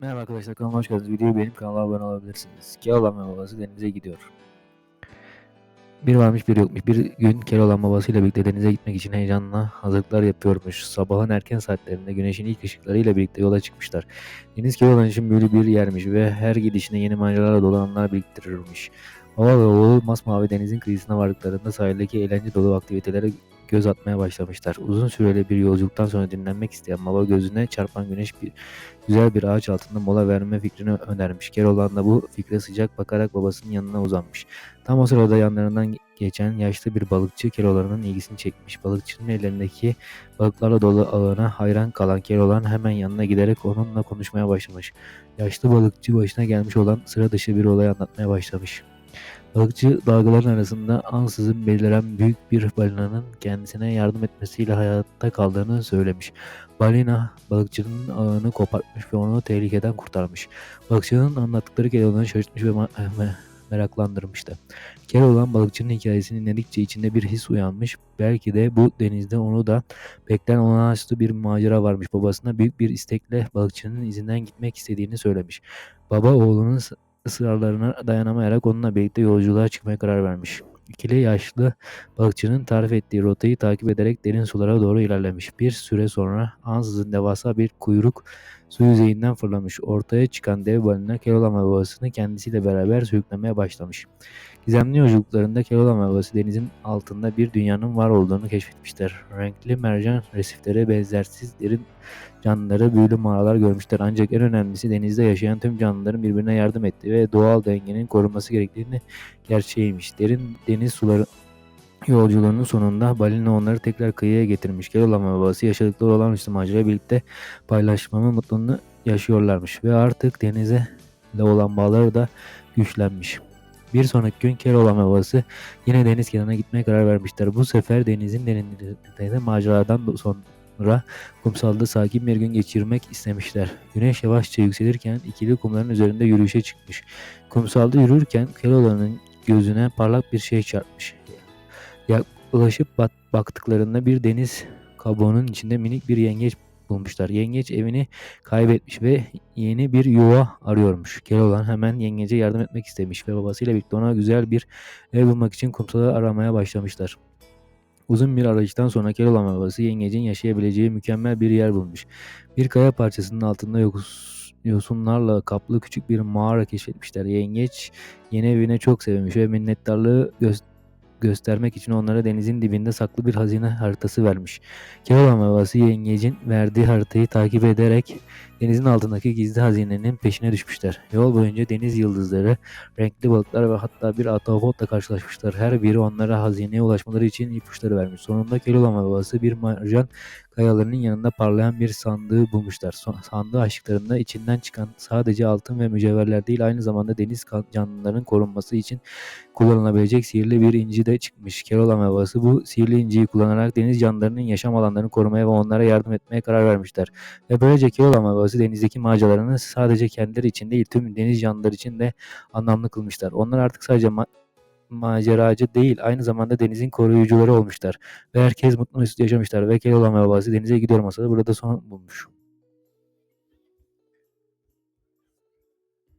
Merhaba arkadaşlar kanalıma hoş geldiniz. Videoyu beğenip kanala abone olabilirsiniz. Keloğlan ve babası denize gidiyor. Bir varmış bir yokmuş. Bir gün Keloğlan babasıyla birlikte denize gitmek için heyecanla hazırlıklar yapıyormuş. Sabahın erken saatlerinde güneşin ilk ışıklarıyla birlikte yola çıkmışlar. Deniz Keloğlan için büyülü bir yermiş ve her gidişine yeni maceralarla dolu anlar biriktirirmiş. Baba ve oğul masmavi denizin kıyısına vardıklarında sahildeki eğlence dolu aktivitelere göz atmaya başlamışlar. Uzun süreli bir yolculuktan sonra dinlenmek isteyen baba gözüne çarpan güneş bir güzel bir ağaç altında mola verme fikrini önermiş. Keloğlan da bu fikre sıcak bakarak babasının yanına uzanmış. Tam o sırada yanlarından geçen yaşlı bir balıkçı Keloğlan'ın ilgisini çekmiş. Balıkçının ellerindeki balıklarla dolu ağına hayran kalan Keloğlan hemen yanına giderek onunla konuşmaya başlamış. Yaşlı balıkçı başına gelmiş olan sıra dışı bir olay anlatmaya başlamış. Balıkçı dalgaların arasında ansızın beliren büyük bir balinanın kendisine yardım etmesiyle hayatta kaldığını söylemiş. Balina balıkçının ağını kopartmış ve onu tehlikeden kurtarmış. Balıkçının anlattıkları Keloğlan'ı şaşırtmış ve me- meraklandırmıştı. Keloğlan balıkçının hikayesini dinledikçe içinde bir his uyanmış. Belki de bu denizde onu da bekleyen olağanüstü bir macera varmış. Babasına büyük bir istekle balıkçının izinden gitmek istediğini söylemiş. Baba oğlunun ısrarlarına dayanamayarak onunla birlikte yolculuğa çıkmaya karar vermiş. İkili yaşlı balıkçının tarif ettiği rotayı takip ederek derin sulara doğru ilerlemiş. Bir süre sonra ansızın devasa bir kuyruk su yüzeyinden fırlamış. Ortaya çıkan dev balina Keloğlan ve babasını kendisiyle beraber sürüklemeye başlamış. Gizemli yolculuklarında Keloğlan ve babası denizin altında bir dünyanın var olduğunu keşfetmişler. Renkli mercan resifleri, benzersiz derin canlıları, büyülü mağaralar görmüşler. Ancak en önemlisi denizde yaşayan tüm canlıların birbirine yardım ettiği ve doğal dengenin korunması gerektiğini gerçeğiymiş. Derin deniz suları yolculuğunun sonunda balina onları tekrar kıyıya getirmiş. Keloğlan ve babası yaşadıkları olağanüstü macerayla birlikte paylaşmanın mutluluğunu yaşıyorlarmış ve artık denize ile olan bağları da güçlenmiş. Bir sonraki gün Keloğlan ve babası yine deniz kenarına gitmeye karar vermişler. Bu sefer denizin derinliklerinde maceradan sonra kumsalda sakin bir gün geçirmek istemişler. Güneş yavaşça yükselirken ikili kumların üzerinde yürüyüşe çıkmış. Kumsalda yürürken Keloğlan'ın gözüne parlak bir şey çarpmış. Yaklaşıp bat- baktıklarında bir deniz kabuğunun içinde minik bir yengeç bulmuşlar. Yengeç evini kaybetmiş ve yeni bir yuva arıyormuş. Keloğlan hemen yengece yardım etmek istemiş ve babasıyla birlikte ona güzel bir ev bulmak için kumsalı aramaya başlamışlar. Uzun bir arayıştan sonra Keloğlan babası yengecin yaşayabileceği mükemmel bir yer bulmuş. Bir kaya parçasının altında yokus, yosunlarla kaplı küçük bir mağara keşfetmişler. Yengeç yeni evine çok sevmiş ve minnettarlığı gö- göstermek için onlara denizin dibinde saklı bir hazine haritası vermiş. Keloğlan ve babası yengecin verdiği haritayı takip ederek denizin altındaki gizli hazinenin peşine düşmüşler. Yol boyunca deniz yıldızları, renkli balıklar ve hatta bir ahtapotla karşılaşmışlar. Her biri onlara hazineye ulaşmaları için ipuçları vermiş. Sonunda Keloğlan ve babası bir mercan kayalarının yanında parlayan bir sandığı bulmuşlar. Sandığı açtıklarında içinden çıkan sadece altın ve mücevherler değil aynı zamanda deniz canlılarının korunması için kullanılabilecek sihirli bir inci de çıkmış. Keloğlan ve babası bu sihirli inciyi kullanarak deniz canlılarının yaşam alanlarını korumaya ve onlara yardım etmeye karar vermişler. Ve böylece Keloğlan ve babası denizdeki maceralarını sadece kendileri için değil tüm deniz canlıları için de anlamlı kılmışlar. Onlar artık sadece ma- maceracı değil aynı zamanda denizin koruyucuları olmuşlar. Ve herkes mutlu mesut yaşamışlar ve Keloğlan ve babası denize gidiyor masalı burada son bulmuş.